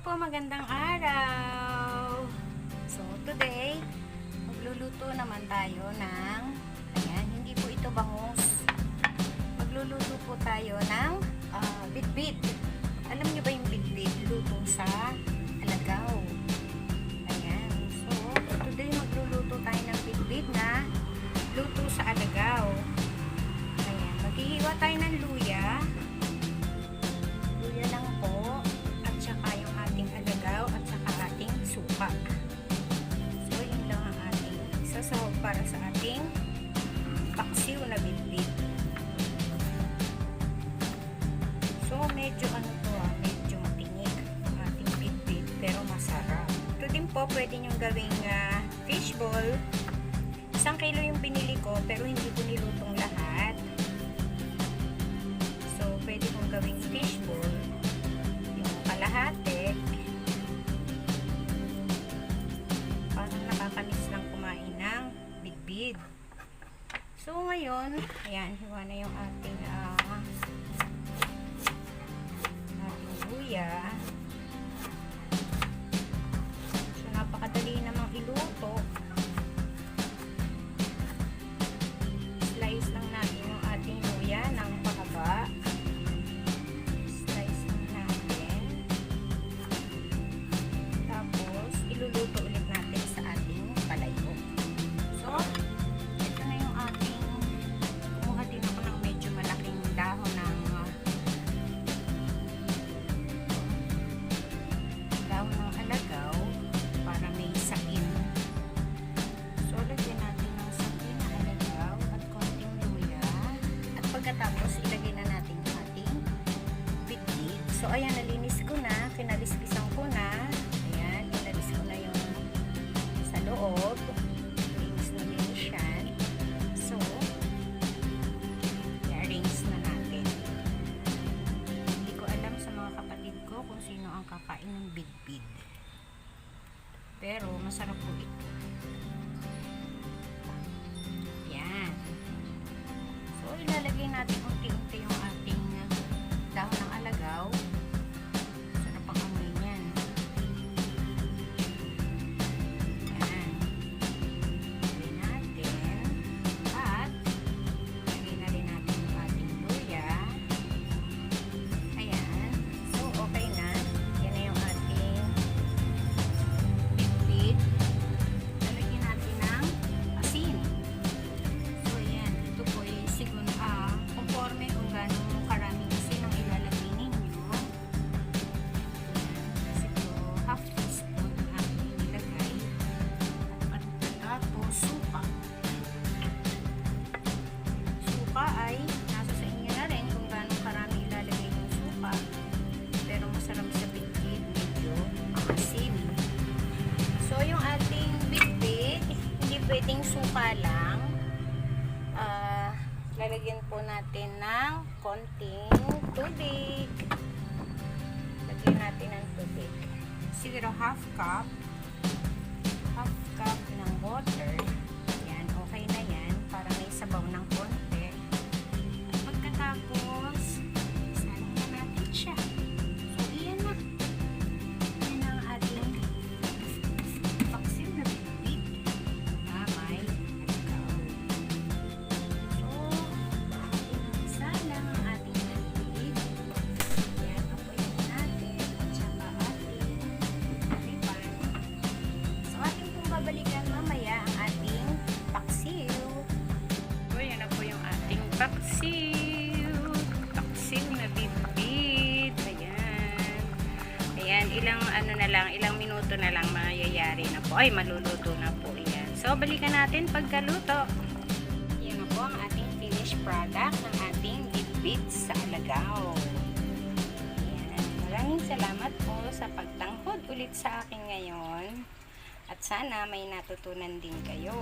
po, magandang araw. So, today, magluluto naman tayo ng, ayan, hindi po ito bangus. Magluluto po tayo ng ah, bitbit. Alam niyo ba yung bitbit? Luto sa alagaw. Paksiw na bitbit. So, medyo ano to ah, medyo matinik ang ating bitbit pero masarap. Ito din po pwede nyo gawing ah, fishball. Isang kilo yung binili ko pero hindi ko nilutong lahat. So, pwede kong gawing fishball. So, ngayon, ayan, hiwa na yung ating ah, ating luya. So, ayan, nalinis ko na. Kinaliskisan ko na. Ayan, inalis ko na yung sa loob. Linis na linis yan. So, i-arrange na natin. Hindi ko alam sa mga kapatid ko kung sino ang kakain ng bidbid. Pero, masarap po ito. Yan. So, ilalagay natin unti-unti pwedeng suka lang. Ah, lalagyan po natin ng konting tubig. Lagyan natin ng tubig. Siguro half cup. Half cup ng water. Paksiw. Paksiw na bitbit. Ayan. Ayan, ilang ano na lang, ilang minuto na lang mayayari na po. Ay, maluluto na po yan. So, balikan natin pagkaluto. Yan na po ang ating finished product ng ating bitbit sa alagaw. Ayan. Maraming salamat po sa pagtangkod ulit sa akin ngayon. At sana may natutunan din kayo.